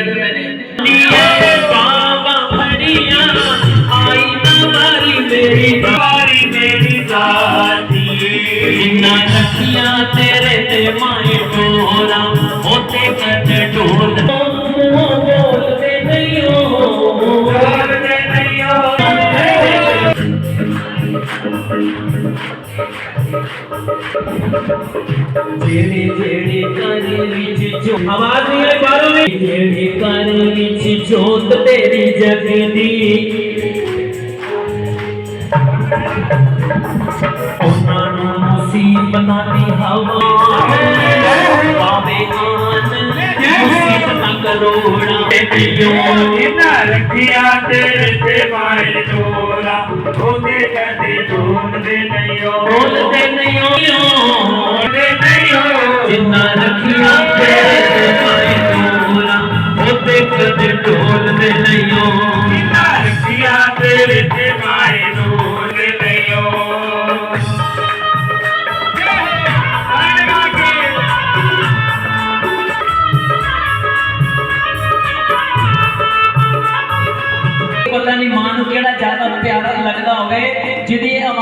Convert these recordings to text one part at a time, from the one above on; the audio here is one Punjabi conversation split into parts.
ਕਹਿ ਦਿੰਦੇ ਨੇ ਲੀਏ ਬਾਬਾ ਫੜੀਆਂ ਆਈ ਨਾ ਵਾਰੀ ਮੇਰੀ ਵਾਰੀ ਮੇਰੀ ਦਾਤੀਏ ਜਿੰਨਾ ਰੱਖੀਆਂ ਤੇਰੇ ਤੇ ਮਾਏ ਡੋਰਾ ਹੋਤੇ ਕਦੇ तेरे तेरे कर विच जो आवाज नहीं आई बारो में तेरे कर विच जोत तेरी जगदी ਉਹਨਾਂ ਨੂੰ ਮੁਸੀਬਤਾਂ ਦੀ ਹਵਾ ਹੈ ਪਾਵੇ ਆਨ ਮੁਸੀਬਤਾਂ ਕਰੋੜਾਂ ਤੇ ਜਿਉਂ ਇਹਨਾਂ ਰੱਖਿਆ ਤੇਰੇ ਤੇ ਮਾਇ ਜੋਰ ਉਹਦੇ ਕਦੇ ਢੂੰਡਦੇ ਨਹੀਂ ਹੋ। ਬੋਲਦੇ ਨਹੀਂ ਹੋ। ਬੋਲਦੇ ਨਹੀਂ ਹੋ। ਜਿੰਨਾ ਰੱਖਿਆ ਤੇਰੇ ਤੇ ਮਾਏ ਡੋਰਾ ਉਹਦੇ ਕਦੇ ਢੋਲਦੇ ਨਹੀਂ ਹੋ। ਇਹਨਾਂ ਰੱਖਿਆ ਤੇਰੇ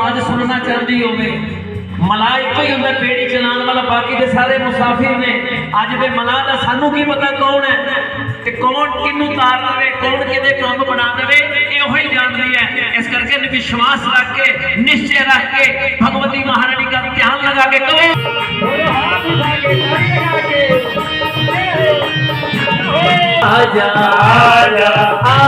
آواز سننا چاہتی ہوگی ملائک کوئی ہوندا پیڑی چلان والا باقی دے سارے مسافر نے اج دے ملائک دا سانو کی پتہ کون ہے کہ کون کینو تار دے کون کے دے کام بنا دے ایہو ہی جاندی ہے اس کر کے وشواس رکھ کے نشچے رکھ کے بھگوتی مہارانی کا دھیان لگا کے کہو آجا آجا آجا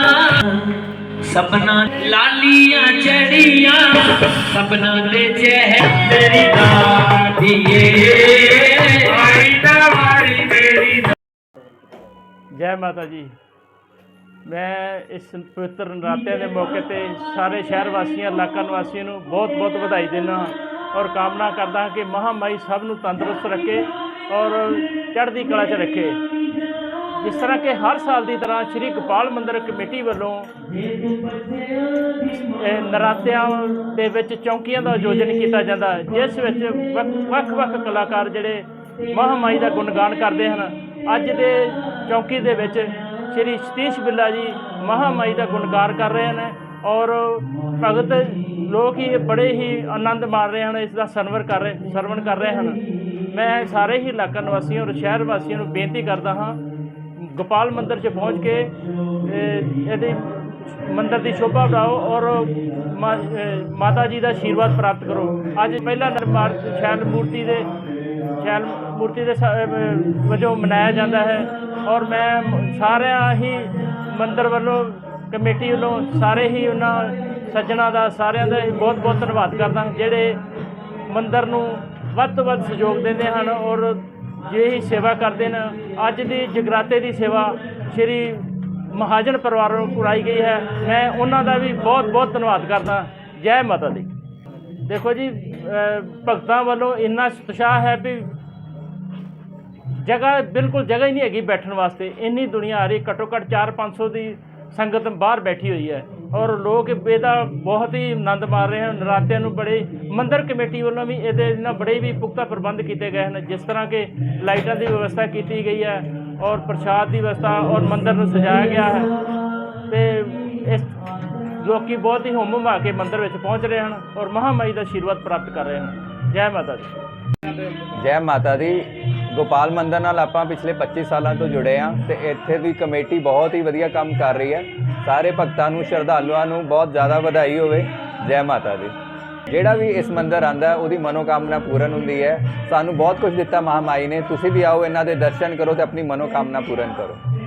ਸਪਨਾ ਲਾਲੀਆਂ ਚੜੀਆਂ ਸਪਨਾ ਦੇ ਚਿਹਰੇ ਤੇਰੀ ਦਾਦੀਏ ਜੈ ਮਾਤਾ ਜੀ। ਮੈਂ ਇਸ ਪਵਿੱਤਰ ਨਰਾਤਿਆਂ ਦੇ ਮੌਕੇ ਤੇ ਸਾਰੇ ਸ਼ਹਿਰ ਵਾਸੀਆਂ, ਇਲਾਕਾ ਨਿਵਾਸੀਆਂ ਨੂੰ ਬਹੁਤ ਬਹੁਤ ਵਧਾਈ ਦਿੰਦਾ ਹਾਂ ਔਰ ਕਾਮਨਾ ਕਰਦਾ ਹਾਂ ਕਿ ਮਹਾਮਾਈ ਸਭ ਨੂੰ ਤੰਦਰੁਸਤ ਰੱਖੇ ਔਰ ਚੜ੍ਹਦੀ ਕਲਾ 'ਚ ਰੱਖੇ। ਜਿਸ ਤਰ੍ਹਾਂ ਕਿ ਹਰ ਸਾਲ ਦੀ ਤਰ੍ਹਾਂ ਸ੍ਰੀ ਗੋਪਾਲ ਮੰਦਿਰ ਕਮੇਟੀ ਵੱਲੋਂ ਨਰਾਤਿਆਂ ਦੇ ਵਿੱਚ ਚੌਂਕੀਆਂ ਦਾ ਆਯੋਜਨ ਕੀਤਾ ਜਾਂਦਾ ਹੈ, ਜਿਸ ਵਿੱਚ ਵੱਖ- ਵੱਖ-ਵੱਖ ਕਲਾਕਾਰ ਜਿਹੜੇ ਮਹਾਮਾਈ ਦਾ ਗੁਣਗਾਨ ਕਰਦੇ ਹਨ। ਅੱਜ ਦੇ ਚੌਂਕੀ ਦੇ ਵਿੱਚ ਸ਼੍ਰੀ ਸਤੀਸ਼ ਬਿੱਲਾ ਜੀ ਮਹਾਮਾਈ ਦਾ ਗੁਣਗਾਨ ਕਰ ਰਹੇ ਹਨ ਔਰ ਭਗਤ ਲੋਕ ਹੀ ਬੜੇ ਹੀ ਆਨੰਦ ਮਾਣ ਰਹੇ ਹਨ, ਇਸ ਦਾ ਸਰਵਰ ਕਰ ਰਹੇ ਸਰਵਣ ਕਰ ਰਹੇ ਹਨ। ਮੈਂ ਸਾਰੇ ਹੀ ਇਲਾਕਾ ਨਿਵਾਸੀਆਂ ਔਰ ਸ਼ਹਿਰ ਵਾਸੀਆਂ ਨੂੰ ਬੇਨਤੀ ਕਰਦਾ ਹਾਂ ਗੋਪਾਲ ਮੰਦਿਰ 'ਚ ਪਹੁੰਚ ਕੇ ਇਹ- ਇਹਦੀ ਮੰਦਿਰ ਦੀ ਸ਼ੋਭਾ ਵਧਾਓ ਔਰ ਮਾ- ਮਾਤਾ ਜੀ ਦਾ ਆਸ਼ੀਰਵਾਦ ਪ੍ਰਾਪਤ ਕਰੋ। ਅੱਜ ਪਹਿਲਾ ਦਰਬਾਰ ਸ਼ੈਲ ਮੂਰਤੀ ਦੇ, ਸ਼ੈਲ ਮੂਰਤੀ ਦੇ ਵਜੋਂ ਮਨਾਇਆ ਜਾਂਦਾ ਹੈ ਔਰ ਮੈਂ ਸਾਰਿਆਂ ਹੀ ਮੰਦਿਰ ਵੱਲੋਂ, ਕਮੇਟੀ ਵੱਲੋਂ ਸਾਰੇ ਹੀ ਉਹਨਾਂ ਸੱਜਣਾ ਦਾ, ਸਾਰਿਆਂ ਦਾ ਹੀ ਬਹੁਤ ਬਹੁਤ ਧੰਨਵਾਦ ਕਰਦਾ ਜਿਹੜੇ ਮੰਦਿਰ ਨੂੰ ਵੱਧ ਤੋਂ ਵੱਧ ਸਹਿਯੋਗ ਦਿੰਦੇ ਹਨ ਔਰ ਜਿਹੜੀ ਸੇਵਾ ਕਰਦੇ ਨੇ, ਅੱਜ ਦੀ ਜਗਰਾਤੇ ਦੀ ਸੇਵਾ ਸ਼੍ਰੀ ਮਹਾਜਨ ਪਰਿਵਾਰ ਨੂੰ ਕਰਾਈ ਗਈ ਹੈ। ਮੈਂ ਉਹਨਾਂ ਦਾ ਵੀ ਬਹੁਤ ਬਹੁਤ ਧੰਨਵਾਦ ਕਰਦਾ। ਜੈ ਮਾਤਾ ਦੀ। ਦੇਖੋ ਜੀ ਭਗਤਾਂ ਵੱਲੋਂ ਇੰਨਾ ਉਤਸ਼ਾਹ ਹੈ ਵੀ ਜਗ੍ਹਾ, ਬਿਲਕੁਲ ਜਗ੍ਹਾ ਹੀ ਨਹੀਂ ਹੈਗੀ ਬੈਠਣ ਵਾਸਤੇ। ਇੰਨੀ ਦੁਨੀਆ ਆ ਰਹੀ, ਘੱਟੋ ਘੱਟ 4-500 ਦੀ ਸੰਗਤ ਬਾਹਰ ਬੈਠੀ ਹੋਈ ਹੈ। ਔਰ ਲੋਕ ਇਹਦਾ ਬਹੁਤ ਹੀ ਆਨੰਦ ਮਾਣ ਰਹੇ ਹਨ। ਨਰਾਤਿਆਂ ਨੂੰ ਬੜੇ ਮੰਦਰ ਕਮੇਟੀ ਵੱਲੋਂ ਵੀ ਇਹਦੇ ਨਾਲ ਬੜੇ ਵੀ ਪੁਖਤਾ ਪ੍ਰਬੰਧ ਕੀਤੇ ਗਏ ਹਨ, ਜਿਸ ਤਰ੍ਹਾਂ ਕਿ ਲਾਈਟਾਂ ਦੀ ਵਿਵਸਥਾ ਕੀਤੀ ਗਈ ਹੈ ਔਰ ਪ੍ਰਸ਼ਾਦ ਦੀ ਵਿਵਸਥਾ ਔਰ ਮੰਦਰ ਨੂੰ ਸਜਾਇਆ ਗਿਆ ਹੈ। ਤੇ ਇਸ ਲੋਕੀ ਬਹੁਤ ਹੀ ਹੁੰਮ ਹੁਮਾ ਕੇ ਮੰਦਰ ਵਿੱਚ ਪਹੁੰਚ ਰਹੇ ਹਨ ਔਰ ਮਹਾਮਾਈ ਦਾ ਆਸ਼ੀਰਵਾਦ ਪ੍ਰਾਪਤ ਕਰ ਰਹੇ ਹਨ। ਜੈ ਮਾਤਾ ਦੀ। ਜੈ ਮਾਤਾ ਦੀ। ਗੋਪਾਲ ਮੰਦਰ ਨਾਲ ਆਪਾਂ ਪਿਛਲੇ 25 ਸਾਲਾਂ ਤੋਂ ਜੁੜੇ ਆ ਤੇ ਇੱਥੇ ਦੀ ਕਮੇਟੀ ਬਹੁਤ ਹੀ ਵਧੀਆ ਕੰਮ ਕਰ ਰਹੀ ਹੈ। ਸਾਰੇ ਭਗਤਾਂ ਨੂੰ, ਸ਼ਰਧਾਲੂਆਂ ਨੂੰ ਬਹੁਤ ਜ਼ਿਆਦਾ ਵਧਾਈ ਹੋਵੇ। ਜੈ ਮਾਤਾ ਦੀ। ਜਿਹੜਾ ਵੀ ਇਸ ਮੰਦਰ ਆਂਦਾ, ਉਹਦੀ ਮਨੋਕਾਮਨਾ ਪੂਰਨ ਹੁੰਦੀ ਹੈ। ਸਾਨੂੰ ਬਹੁਤ ਕੁਝ ਦਿੱਤਾ ਮਹਾਮਾਈ ਨੇ। ਤੁਸੀਂ ਵੀ ਆਓ, ਇਹਨਾਂ ਦੇ ਦਰਸ਼ਨ ਕਰੋ ਤੇ ਆਪਣੀ ਮਨੋਕਾਮਨਾ ਪੂਰਨ ਕਰੋ।